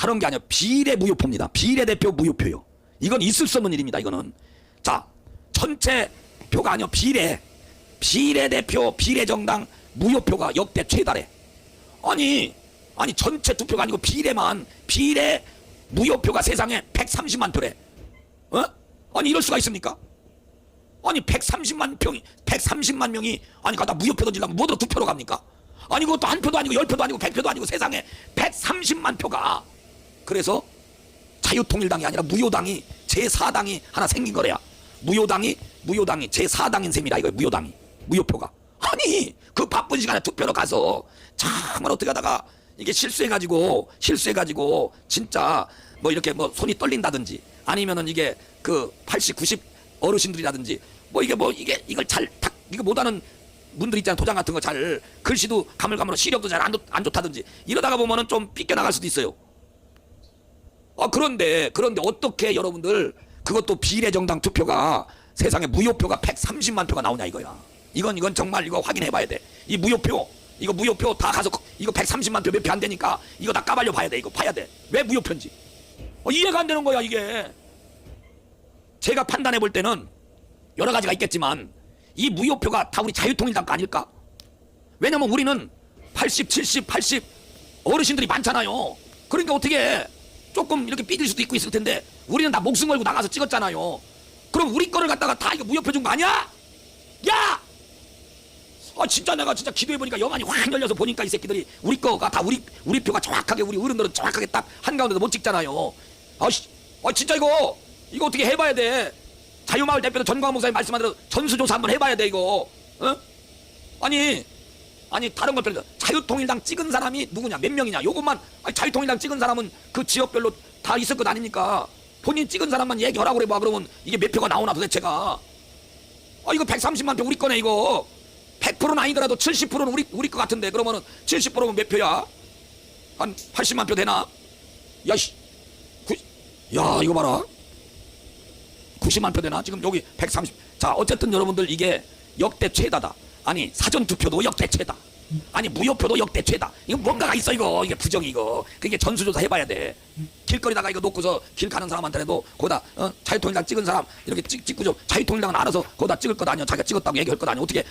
다른 게 아니라 비례 무효표입니다. 비례대표 무효표요. 이건 있을 수 없는 일입니다. 이거는 자 전체 표가 아니요 비례 비례대표 비례정당 무효표가 역대 최다래. 아니 아니 전체 투표가 아니고 비례만 비례 무효표가 세상에 130만 표래. 어? 아니 이럴 수가 있습니까? 아니 130만 평이 130만 명이 아니 가다 무효표 던지려면 뭐로 투표로 갑니까? 아니 그것도 한 표도 아니고 열 표도 아니고 백 표도 아니고 세상에 130만 표가 그래서 자유통일당이 아니라 무효당이 제4당이 하나 생긴 거래야. 무효당이 무효당이 제4당인 셈이라 이거 무효당이 무효표가 아니 그 바쁜 시간에 투표로 가서 참말 어떻게 하다가 이게 실수해가지고 실수해가지고 진짜 뭐 이렇게 뭐 손이 떨린다든지 아니면은 이게 그 80, 90 어르신들이라든지 뭐 이게 뭐 이게 이걸 잘탁 이거 못하는 분들 있잖아 도장 같은 거 잘 글씨도 가물가물 시력도 잘 안 안 좋다든지 이러다가 보면은 좀 삐껴 나갈 수도 있어요. 아 그런데 그런데 어떻게 여러분들 그것도 비례정당 투표가 세상에 무효표가 130만 표가 나오냐 이거야. 이건 이건 정말 이거 확인해 봐야 돼. 이 무효표 이거 무효표 다 가서 이거 130만 표 몇 표 안 되니까 이거 다 까발려 봐야 돼. 이거 봐야 돼. 왜 무효표인지. 어, 이해가 안 되는 거야 이게. 제가 판단해 볼 때는 여러 가지가 있겠지만 이 무효표가 다 우리 자유통일당 거 아닐까? 왜냐면 우리는 80, 70, 80 어르신들이 많잖아요. 그러니까 어떻게 해? 조금 이렇게 삐질 수도 있고 있을 텐데 우리는 다 목숨 걸고 나가서 찍었잖아요. 그럼 우리 거를 갖다가 다 이거 무효표 준거 아니야? 야! 아 진짜 내가 진짜 기도해 보니까 영안이 확 열려서 보니까 이 새끼들이 우리 거가 다 우리 우리 표가 정확하게 우리 어른들은 정확하게 딱 한 가운데도 못 찍잖아요. 아씨, 아 진짜 이거 이거 어떻게 해봐야 돼? 자유마을 대표도 전광 목사님 말씀한 대로 전수조사 한번 해봐야 돼 이거. 어? 아니 아니 다른 것들 자유통일당 찍은 사람이 누구냐 몇 명이냐 요것만 아니, 자유통일당 찍은 사람은 그 지역별로 다 있을 것 아닙니까? 본인 찍은 사람만 얘기하라고 그래 봐 그러면 이게 몇 표가 나오나 도대체가? 아 이거 130만 표 우리 거네 이거 100%는 아니더라도 70%는 우리 우리 거 같은데 그러면은 70%면 몇 표야? 한 80만 표 되나? 야씨, 구, 야 이거 봐라. 90만 표 되나? 지금 여기 130. 자 어쨌든 여러분들 이게 역대 최다다. 아니 사전 투표도 역대 최다. 아니 무효표도 역대 최다. 이거 뭔가가 있어 이거 이게 부정이 이거. 그게 전수조사 해봐야 돼. 길거리다가 이거 놓고서 길 가는 사람한테도 거기다 어? 자유통일당 찍은 사람 이렇게 찍, 찍고 좀 자유통일당은 알아서 거기다 찍을 것 아니야. 자기가 찍었다고 얘기할 것 아니야. 어떻게